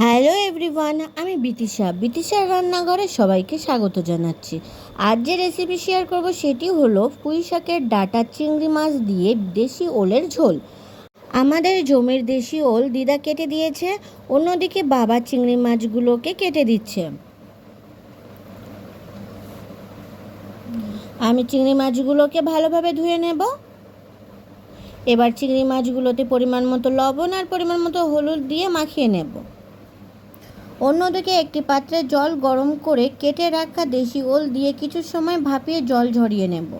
Hello everyone, আমি বিতিশা বিতিশার রান্নাঘরে সবাইকে স্বাগত জানাচ্ছি। আজ যে রেসিপি শেয়ার করব সেটি হলো পুঁই শাকের ডাটা চিংড়ি মাছ দিয়ে দেশি ওলের ঝোল। আমাদের জমির দেশি ওল দিদা কেটে দিয়েছে, অন্যদিকে বাবা চিংড়ি মাছগুলোকে কেটে দিচ্ছে। আমি চিংড়ি মাছগুলোকে ভালোভাবে ধুয়ে নেব। এবার চিংড়ি মাছগুলোতে পরিমাণ মতো লবণ আর পরিমাণ মতো হলুদ দিয়ে মাখিয়ে নেব। অন্যদিকে একটি পাত্রে জল গরম করে কেটে রাখা দেশি ওল দিয়ে কিছু সময় ভাপিয়ে জল ঝরিয়ে নেব।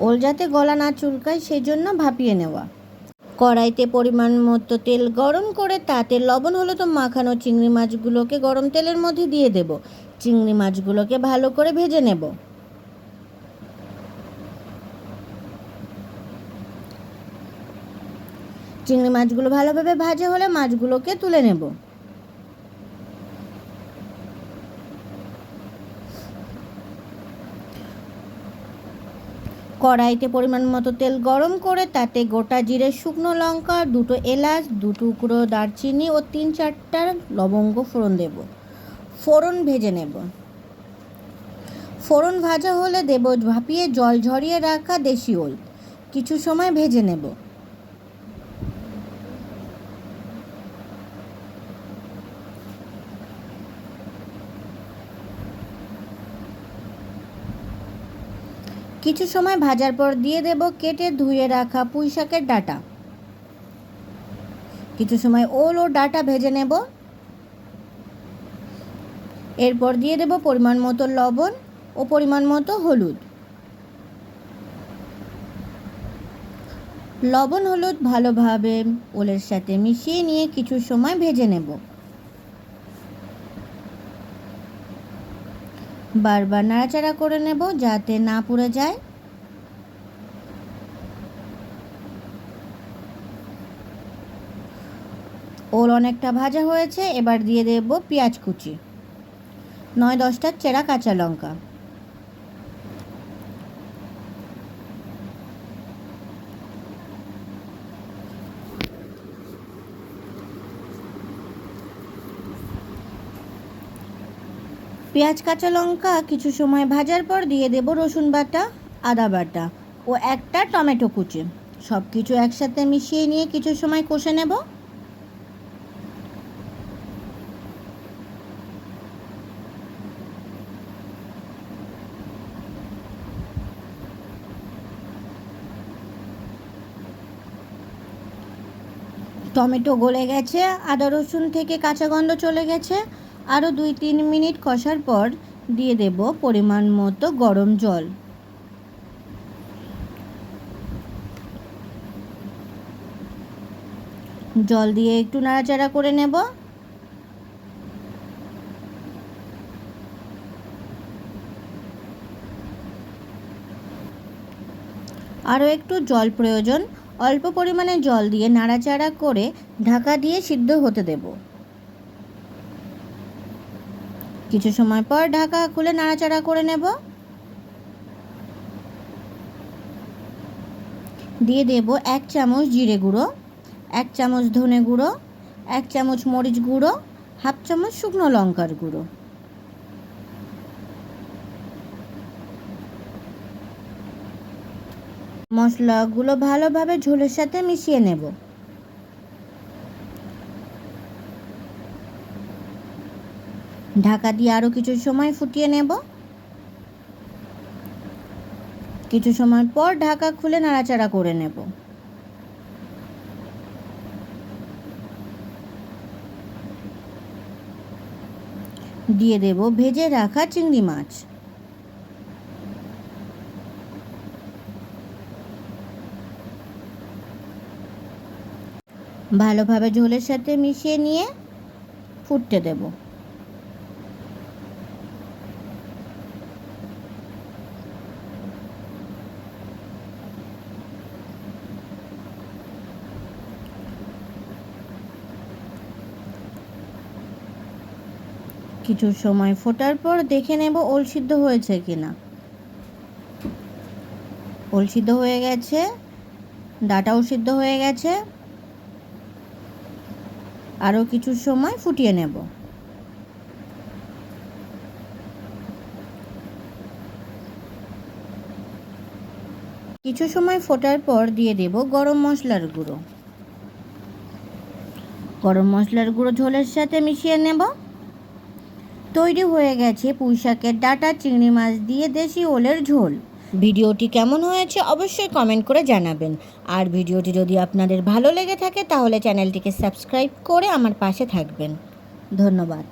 ওল যাতে গলা না চুলকায় সেই জন্য ভাপিয়ে নেওয়া। কড়াইতে পরিমাণ মতো তেল গরম করে তাতে লবণ, হলুদ মাখানো চিংড়ি মাছগুলোকে গরম তেলের মধ্যে দিয়ে দেব। চিংড়ি মাছগুলোকে ভালো করে ভেজে নেব। চিংড়ি মাছগুলো ভালোভাবে ভাজা হলে মাছগুলোকে তুলে নেব। কড়াইতে পরিমাণ মতো তেল গরম করে তাতে গোটা জিরে, শুকনো লঙ্কা, দুটো এলাচ দু টুকরো দারচিনি ও তিন চারটা লবঙ্গ ফোড়ন দেব। ফোড়ন ভেজে নেব। ফোড়ন ভাজা হলে দেব ভাপিয়ে জল ঝরিয়ে রাখা দেশি ওল। কিছু সময় ভেজে নেব। কিছু সময় ভাজার পর দিয়ে দেব কেটে ধুয়ে রাখা পুঁই শাকের ডাটা। কিছু সময় ওল ও ডাটা ভেজে নেব। এরপর দিয়ে দেব পরিমাণ মতো লবণ ও পরিমাণ মতো হলুদ। লবণ হলুদ ভালোভাবে ওলের সাথে মিশিয়ে নিয়ে কিছু সময় ভেজে নেব। বারবার নাড়াচাড়া করে নেব যাতে না পুড়ে যায়। ওল অনেকটা ভাজা হয়েছে, এবার দিয়ে দেব পেঁয়াজ কুচি। নয় দশটা চেরা কাঁচা লঙ্কা। পেঁয়াজ কাঁচা লঙ্কা কিছু সময় ভাজার পর দিয়ে দেব রসুন বাটা, আদা বাটা ও একটা টমেটো কুচি। সব কিছু একসাথে মিশিয়ে নিয়ে কিছু সময় কষে নেব। টমেটো গলে গেছে, আদা রসুন থেকে কাঁচা গন্ধ চলে গেছে, আরও দুই তিন মিনিট কষার পর দিয়ে দেব পরিমাণ মতো গরম জল। জল দিয়ে একটু নাড়াচাড়া করে নেব। আরও একটু জল প্রয়োজন অল্প পরিমাণে জল দিয়ে নাড়াচাড়া করে ঢাকা দিয়ে সিদ্ধ হতে দেব। কিছু সময় পর ঢাকা খুলে নাড়াচাড়া করে নেব। দিয়ে দেব এক চামচ জিরে গুঁড়ো, এক চামচ ধনে গুঁড়ো, এক চামচ মরিচ গুঁড়ো, হাফ চামচ শুকনো লঙ্কার গুঁড়ো। মশলাগুলো ভালোভাবে ঝোলের সাথে মিশিয়ে নেব। ঢাকা দিয়ে আরও কিছু সময় ফুটিয়ে নেব। কিছু সময় পর ঢাকা খুলে নাড়াচাড়া করে নেব। দিয়ে দেব ভেজে রাখা চিংড়ি মাছ। ভালোভাবে ঝোলের সাথে মিশিয়ে নিয়ে ফুটতে দেব। কিছু সময় ফোটার পর দেখে নেব ওল সিদ্ধ হয়েছে কিনা। ওল সিদ্ধ হয়ে গেছে, ডাটাও সিদ্ধ হয়ে গেছে। আরও কিছু সময় ফুটিয়ে নেব। কিছু সময় ফোটার পর দিয়ে দেব গরম মশলার গুঁড়ো। গরম মশলার গুঁড়ো ঝোলের সাথে মিশিয়ে নেব। তৈরি হয়ে গেছে পুঁই শাকের ডাটা, চিংড়ি মাছ দিয়ে দেশি ওলের ঝোল। ভিডিওটি কেমন হয়েছে অবশ্যই কমেন্ট করে জানাবেন। আর ভিডিওটি যদি আপনাদের ভালো লেগে থাকে, তাহলে চ্যানেলটিকে সাবস্ক্রাইব করে আমার পাশে থাকবেন। ধন্যবাদ।